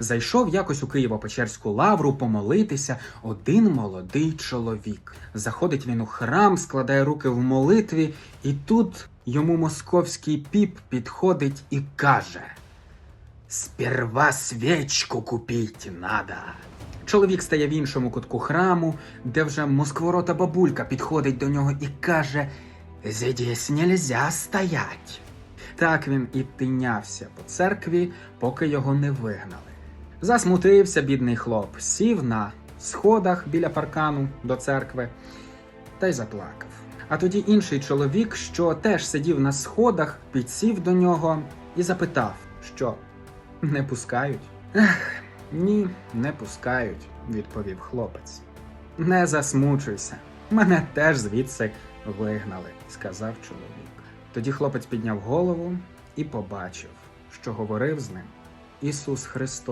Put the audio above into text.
Зайшов якось у Києво-Печерську лавру помолитися один молодий чоловік. Заходить він у храм, складає руки в молитві, і тут йому московський піп підходить і каже: Сперва свічку купіть надо. Чоловік стає в іншому кутку храму, де вже москворота бабулька підходить до нього і каже: Здесь нельзя стоять. Так він і тинявся по церкві, поки його не вигнали. Засмутився бідний хлоп, сів на сходах біля паркану до церкви та й заплакав. А тоді інший чоловік, що теж сидів на сходах, підсів до нього і запитав, що не пускають. Ех, ні, не пускають, відповів хлопець. Не засмучуйся, мене теж звідси вигнали, сказав чоловік. Тоді хлопець підняв голову і побачив, що говорив з ним Ісус Христос.